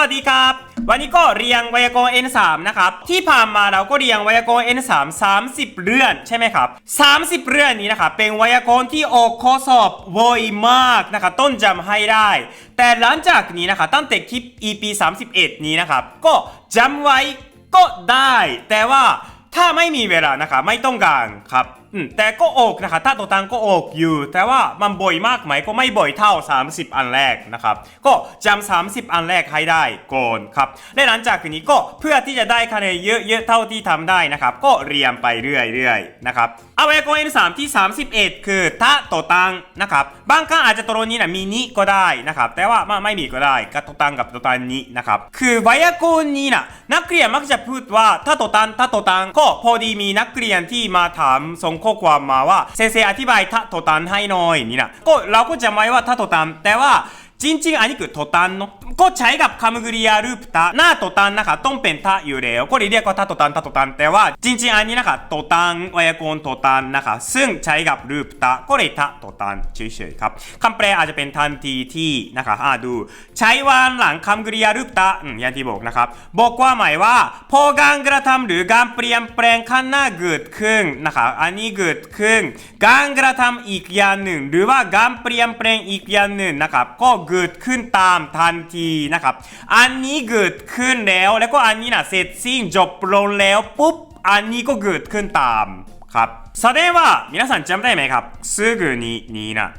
วัสดีครับ วันนี้ก็เรียงไวยากรณ์ N3 นะครับ ที่ผ่านมาเราก็เรียงไวยากรณ์ N3 30 เรื่อนใช่ไหมครับ 30 เรื่อนนี้นะครับเป็นไวยากรณ์ที่ออกข้อสอบบ่อยมากนะครับต้นจำให้ได้ แต่หลังจากนี้นะครับตั้งแต่คลิป EP 31 นี้นะครับ ก็จำไว้ก็ได้ แต่ว่าถ้าไม่มีเวลานะครับไม่ต้องการครับ อืมแต่ก็ออกนะครับถ้าตัวตังก็ออกอยู่ แต่ว่ามันบ่อยมากไหมก็ไม่บ่อยเท่า 30 อันแรกนะครับ ก็จำ30 อันแรกให้ได้ก่อนครับและหลังจากนี้ก็เพื่อที่จะได้คะแนนเยอะๆเท่าที่ทำได้นะครับ ก็เรียนไปเรื่อยๆนะครับเอาไว้กรณีสามที่ 31 คือถ้าตัวตังนะครับบางครั้งอาจจะตัวนี้นะมีนี้ก็ได้นะครับ แต่ว่าไม่ไม่มีก็ได้ก็ตัวตังกับตัวตังนี้นะครับคือไวยากรณ์นี้นะนักเรียนมักจะพูดว่าถ้าตัวตังถ้าตัวตังก็พอดีมีนักเรียนที่มาถามส่งข้อความมาว่าเซนเซอธิบายถ้าตัวตันให้หน่อยนี่นะก็เราก็จะไม่ว่าถ้าตัวตันแต่ว่าจริงๆอันนี้คือโทตันเนาะก็ใช้กับคำกริยารูปตาหน้าโทตันนะคะ ต้องเป็นทะอยู่แล้วก็เรียกว่าทะโทตันทะโทตัน แต่ว่าจริงๆอันนี้นะคะโทตันวยากรณ์โทตันนะคะ ซึ่งใช้กับรูปตาก็เลยทะโทตันเฉยๆครับคำแปลอาจจะเป็นทันทีที่นะคะอ่าดู ใช้วันหลังคำกริยารูปตาอืมอย่างที่บอกนะครับ บอกว่าหมายว่า พอการกระทำหรือการเปลี่ยนแปลงข้างหน้าเกิดขึ้นนะคะอันนี้เกิดขึ้น การกระทำอีกอย่างหนึ่ง หรือว่าการเปลี่ยนแปลงอีกอย่างหนึ่งนะครับก็เกิดขึ้นตามทันทนะครับ อันนี้เกิดขึ้นแล้ว แล้วก็อันนี้นะเสร็จสิ้นจบลงแล้วปุ๊บ อันนี้ก็เกิดขึ้นตามครับแสดงว่า皆さんจำได้ไหมครับすぐにนี้นะ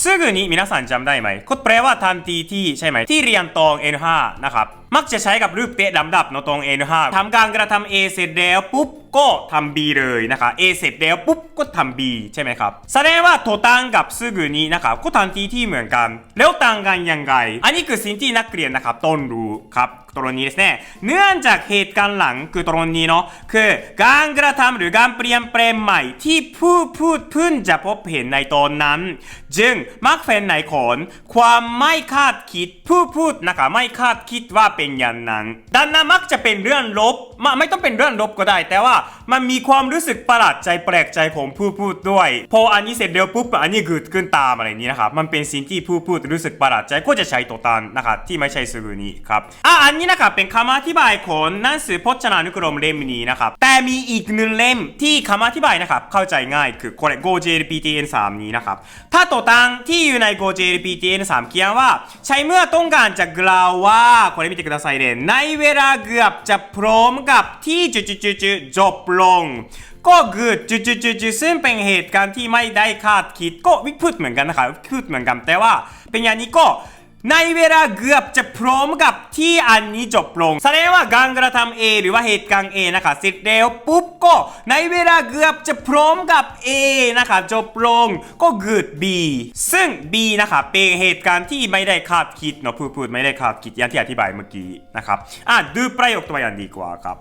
すぐに皆さんจำได้ไหมก็แปลว่าทันทีที่ใช่ไหม ที่เรียนตรง N5 นะครับ มักจะใช้กับรูปเตะลำดับเนอะตรง N5 ทำการกระทำ A เสร็จแล้วปุ๊บ ก็ทำ B เลยนะคะ A เสร็จแล้วปุ๊บ ก็ทำ B ใช่ไหมครับ แสดงว่าโทตังกับすぐにนะครับก็ทันทีที่เหมือนกัน แล้วต่างกันยังไง อันนี้คือสิ่งที่นักเรียนนะครับต้นรู้ครับ ตรงนี้ですねเนื่องจากเหตุการณ์หลังคือตรงนี้เนาะคือการกระทำหรือการเปลี่ยนแปลงใหม่ที่ผู้พูดเพิ่งจะพบเห็นในตอนนั้น จึงมักเป็นในขนความไม่คาดคิดผู้พูดนะคะไม่คาดคิดว่าเป็น อย่างนั้นดังนั้นมักจะเป็นเรื่องลบมาไม่ต้องเป็นเรื่องลบก็ได้ แต่ว่ามันมีความรู้สึกประหลาดใจแปลกใจของผู้พูดด้วย พออันนี้เสร็จเดียวปุ๊บอันนี้เกิดขึ้นตามอะไรนี้นะครับมันเป็นสิ่งที่ผู้พูดรู้สึกประหลาดใจก็จะใช้ตัวตันนะครับที่ไม่ใช่すぐにครับอ่ะอันนี้นะครับเป็นคำอธิบายของหนังสือพจนานุกรมเล่มนี้นะครับแต่มีอีกหนึ่งเล่มที่คำอธิบายนะครับเข้าใจง่ายคือこれ GoJLPTN3 นี้นะครับถ้าตัวตังที่อยู่ใน GoJLPTN3 เขียนว่า ใช้เมื่อต้องการจะกล่าวว่าこれ見て くださいねในเวลาเกือบจะพร้อมกับที่จุดๆๆจบลง ก็เกิดจุดๆๆซึ่งเป็นเหตุการณ์ที่ไม่ได้คาดคิดก็วิพูดเหมือนกันนะครับพูดเหมือนกันแต่ว่า เป็นอย่างนี้ก็ ในเวลาเกือบจะพร้อมกับที่อันนี้จบลง แสดงว่าการกระทำ A หรือว่าเหตุการณ์ A นะคะเสร็จแล้วปุ๊บก็ในเวลาเกือบจะพร้อมกับ A นะคะจบลงก็เกิด B ซึ่ง B นะคะเป็นเหตุการณ์ที่ไม่ได้คาดคิดเนาะพูดพูดไม่ได้คาดคิดอย่างที่อธิบายเมื่อกี้นะครับอะดูประโยคตัวอย่างดีกว่าครับ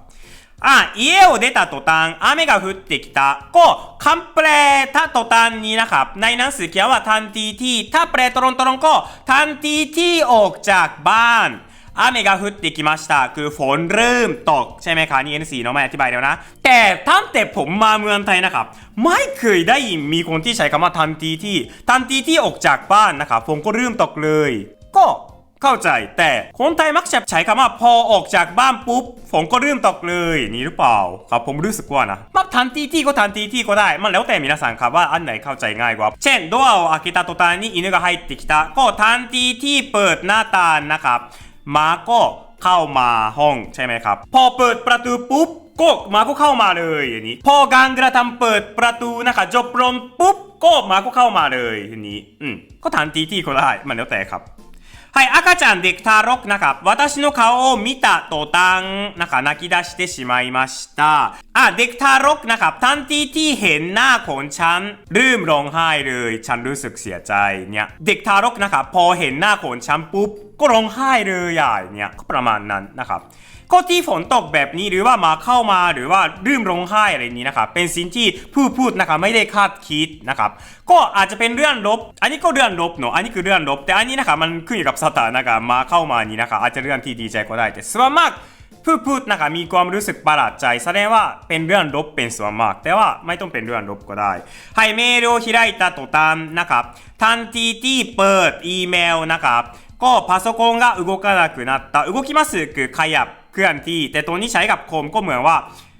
อ่ะ家を出た途端雨が降ってきたก็คำแปลถ้า途端นี้นะครับ ในหนังสือเขียนว่าทันทีที่ ถ้าแปลตรงตรงๆก็ทันทีที่ออกจากบ้าน雨が降ってきましたคือฝนเริ่มตกใช่ไหมคะนี่ N4 เนาะไม่อธิบายแล้วนะ แต่ตั้งแต่ผมมาเมืองไทยนะครับ ไม่เคยได้ยินมีคนที่ใช้คำว่าทันทีที่ ทันทีที่ออกจากบ้านนะครับฝนก็เริ่มตกเลย ก็ เข้าใจแต่คนไทยมักจะใช้คำว่าพอออกจากบ้านปุ๊บฝนก็เริ่มตกเลยนี่หรือเปล่า ครับผมรู้สึกว่านะมาทันทีที่ก็ทันทีที่ก็ได้มันแล้วแต่皆さんครับว่าอันไหนเข้าใจง่ายกว่า เช่นドアを開けた途端に犬が入ってきたก็ทันทีที่เปิดหน้าต่างนะครับหมาก็เข้ามาห้องใช่ไหมครับ พอเปิดประตูปุ๊บก็หมาก็เข้ามาเลยอย่างนี้ พอการกระทำเปิดประตูนะคะจบลงปุ๊บก็หมาก็เข้ามาเลยอย่างนี้ อืมก็ทันทีที่ก็ได้มันแล้วแต่ครับ はい、赤ちゃん、เด็กทารกนะครับ私の顔を見た途端นะคะ泣き出してしまいましたอ่ะเด็กทารกนะครับทันทีที่เห็นหน้าของฉันลืมร้องไห้เลย ฉันรู้สึกเสียใจเนี่ยเด็กทารกนะครับพอเห็นหน้าของฉันปุ๊บก็ร้องไห้เลยอ่ะเนี่ยก็ประมาณนั้นนะครับ ก็ที่ฝนตกแบบนี้หรือว่ามาเข้ามาหรือว่ารื่มร้องไห้อะไรนี้นะครับเป็นสิ่งที่ผู้พูดนะครับไม่ได้คาดคิดนะครับก็อาจจะเป็นเรื่องลบ อันนี้ก็เรื่องลบเนาะอันนี้คือเรื่องลบ แต่อันนี้นะครับมันขึ้นอยู่กับสถานการณ์มาเข้ามานี้นะครับอาจจะเรื่องที่ดีใจก็ได้แต่ส่วนมากผู้พูดนะครับมีความรู้สึกประหลาดใจแสดงว่าเป็นเรื่องลบเป็นส่วนมาก แต่ว่าไม่ต้องเป็นเรื่องลบก็ได้ให้เมลを開いた途端นะครับทันทีที่เปิดอีเมลนะครับ ก็พาโซโกงが動かなくなった動きますคือขยับ เคลื่อนที่ แต่ตัวนี้ใช้กับโคมก็เหมือนว่า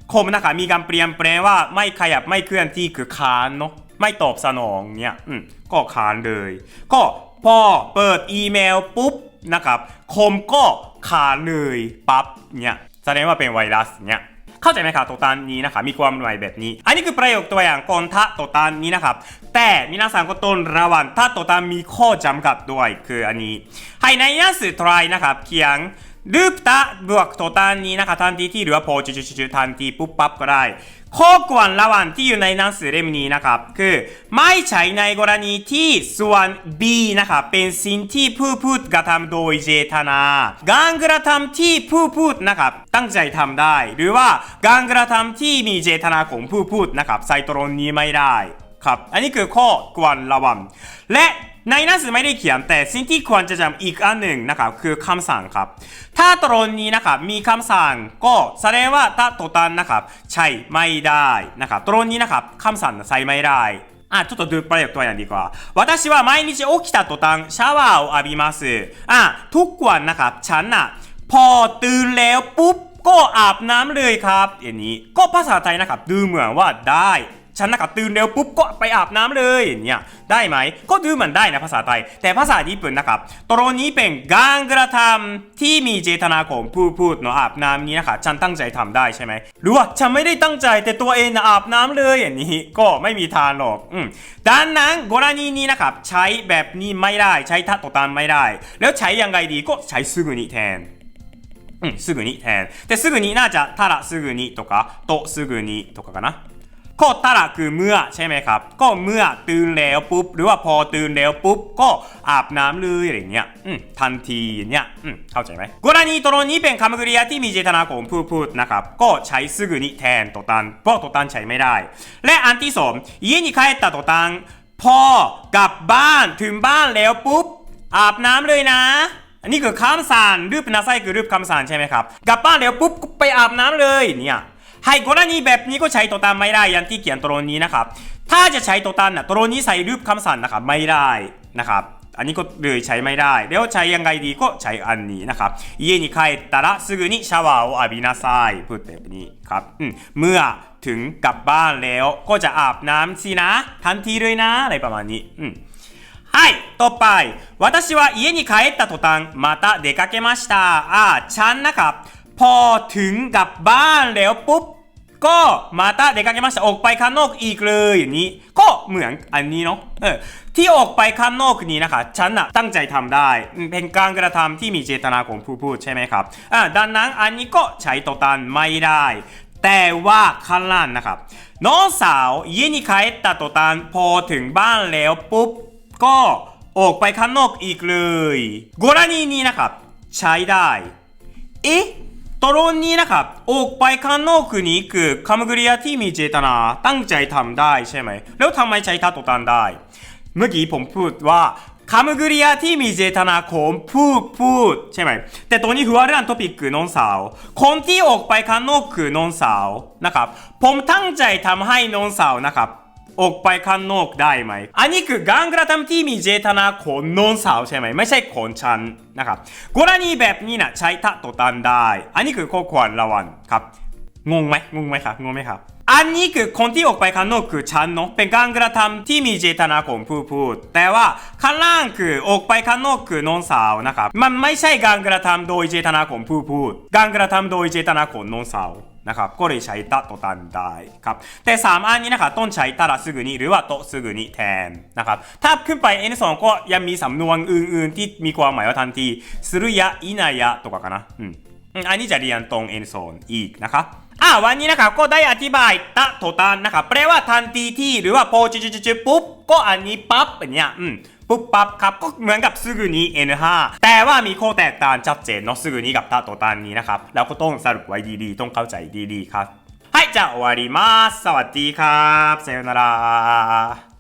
โคมนะคะมีการเปลี่ยนแปลงว่าไม่ขยับไม่เคลื่อนที่คือคานเนาะไม่ตอบสนองเนี่ยอืมก็คานเลย ก็พอเปิดอีเมลปุ๊บนะครับโคมก็คานเลยปั๊บเนี่ยแสดงว่าเป็นไวรัสเนี่ยเข้าใจไหมครับตัวตานนี้นะครับมีความหมายแบบนี้ อันนี้คือประโยคตัวอย่างก่อนถ้าตัวตานนี้นะครับ แต่มินาซังก็ต้องระวังถ้าตัวตานมีข้อจำกัดด้วยคืออันนี้ ให้ในหนังสือ try นะครับเขียน รูปตาบวกตัวตานนี้นะครับทันทีที่หรือว่าพอจุดๆๆทันทีปุ๊บปั๊บก็ได้ข้อควรระวังที่อยู่ในหนังสือเล่มนี้นะครับ คือไม่ใช่ในกรณีที่ส่วน B นะครับเป็นสิ่งที่ผู้พูดกระทำโดยเจตนาการกระทำที่ผู้พูดนะครับตั้งใจทำได้ หรือว่าการกระทำที่มีเจตนาของผู้พูดนะครับใส่ตรงนี้ไม่ได้ ครับ อันนี้คือข้อควรระวังและในหนังสือไม่ได้เขียนแต่สิ่งที่ควรจะจำอีกอันหนึ่งนะครับคือคำสั่งครับ ถ้าตรงนี้นะครับมีคำสั่งก็แสดงว่าถ้าตัวตันนะครับใช้ไม่ได้นะครับตรงนี้นะครับคำสั่งใช้ไม่ได้อ่ะちょっとดูประโยคตัวอย่างดีกว่า私は毎日起きた途端シャワーを浴びますอ่ะทุกวันนะครับฉันน่ะพอตื่นแล้วปุ๊บก็อาบน้ำเลยครับอย่างนี้ก็ภาษาไทยนะครับดูเหมือนว่าได้ ฉันนะครับตื่นเร็วปุ๊บก็ไปอาบน้ำเลยเนี่ยได้ไหม ก็ดูเหมือนได้นะภาษาไทย แต่ภาษาญี่ปุ่นนะครับตรงนี้เป็นการกระทำที่มีเจตนาของผู้พูดเนาะอาบน้ำนี้นะครับฉันตั้งใจทำได้ใช่ไหมหรือว่าฉันไม่ได้ตั้งใจแต่ตัวเองนะอาบน้ำเลยอย่างนี้ก็ไม่มีทางหรอกอืมดังนั้นกรณีนี้นะครับใช้แบบนี้ไม่ได้ใช้ทัดตตามไม่ได้ แล้วใช้ยังไงดีก็ใช้すぐにแทน อืมすぐにแทนแต่すぐにน่าจะただすぐにとかとすぐにとかかな ก็ตาระคือเมื่อใช่ไหมครับ ก็เมื่อตื่นแล้วปุ๊บ หรือว่าพอตื่นแล้วปุ๊บ ก็อาบน้ำเลยอะไรเงี้ยอืมทันทีเนี่ยอืมเข้าใจไหมกรณีตรงนี้เป็นคำกริยาที่มีเจตนาของผู้พูดนะครับ ก็ใช้すぐにแทนตัวตันเพราะตัวตันใช้ไม่ได้ และอันที่สอง家に帰った途端พอกลับบ้านถึงบ้านแล้วปุ๊บ อาบน้ำเลยนะ อันนี้คือคำสั่งรูปนาไซคือรูปคำสั่งใช่ไหมครับ กลับบ้านแล้วปุ๊บก็ไปอาบน้ำเลยเนี่ย ให้กรณีแบบนี้ก็ใช้ตัวตามไม่ได้อย่างที่เขียนตรงนี้นะครับ ถ้าจะใช้ตัวตามนะตรงนี้ใส่รูปคำสั่งนะครับไม่ได้นะครับ อันนี้ก็เลยใช้ไม่ได้แล้วใช้ยังไงดีก็ใช้อันนี้นะครับ家に帰ったらすぐにシャワーを浴びなさいพูดแบบนี้ครับอืมเมื่อถึงกลับบ้านแล้วก็จะอาบน้ำสินะ ทันทีเลยนะอะไรประมาณนี้อืม はい、ต่อไป私は家に帰った途端また出かけましたอ่าฉันนะครับ พอถึงกลับบ้านแล้วปุ๊บ ก็มาตาเด็กกันยามาสออกไปข้างนอกอีกเลยอย่างนี้ ก็เหมือนอันนี้เนาะเออที่ออกไปข้างนอกนี้นะคะ ฉันอะตั้งใจทำได้ เป็นการกระทำที่มีเจตนาของผู้พูดใช่ไหมครับอ่าดังนั้นอันนี้ก็ใช้ตัวตันไม่ได้ แต่ว่าข้างล่างนะครับ น้องสาวยิ่นี่ขายตัตัวตันพอถึงบ้านแล้วปุ๊บ ก็ออกไปข้างนอกอีกเลยกรณีนี้นะครับ ใช้ได้ เอ๊ ตรงนี้นะครับออกไปข้างนอกนี่คือคำกริยาที่มีเจตนาตั้งใจทำได้ใช่ไหม แล้วทำไมใช้ทัดตันได้ เมื่อกี้ผมพูดว่าคำกริยาที่มีเจตนาของผู้พูดใช่ไหม แต่ตรงนี้หัวเรื่องท็อปิกคือน้องสาว คนที่ออกไปข้างนอกคือน้องสาวนะครับ ผมตั้งใจทำให้น้องสาวนะครับ ออกไปข้างนอกได้ไหม อันนี้คือการกระทำที่มีเจตนาของน้องสาวใช่ไหม ไม่ใช่ของฉันนะครับกรณีแบบนี้นะใช้ทัดตันได้ อันนี้คือข้อควรระวังครับ งงไหมงงไหมครับ งงไหมครับ อันนี้คือคนที่ออกไปข้างนอกคือฉันเนาะ เป็นการกระทำที่มีเจตนาของผู้พูด แต่ว่าข้างล่างคือออกไปข้างนอกคือน้องสาวนะครับ มันไม่ใช่การกระทำโดยเจตนาของผู้พูด การกระทำโดยเจตนาของน้องสาว นะครับ ก็เลยใช้ตะตตันได้ครับ แต่สามอันนี้นะครับต้องใช้ตะละすぐにหรือว่าโตすぐにแทนนะครับ ถ้าขึ้นไป N2 ก็ยังมีสำนวนอื่นๆ ที่มีความหมายว่าทันทีするや否やとかかなอืม อืมอันนี้จะเรียนตรง N โซนอีกนะครับ อ่าวันนี้นะครับก็ได้อธิบายตะโทตันนะครับ แปลว่าทันทีที่หรือว่าพอจุจุจุปุ๊บ ก็อันนี้ปั๊บอย่างเงี้ย อืม ปุ๊บปั๊บครับ ก็เหมือนกับすぐに N5 แต่ว่ามีข้อแตกต่างชัดเจนเนาะすぐにกับตะโทตันนี้นะครับ แล้วก็ต้องสรุปไว้ดีๆ ต้องเข้าใจดีๆครับ はい、じゃあ終わります。สวัสดีครับさよなら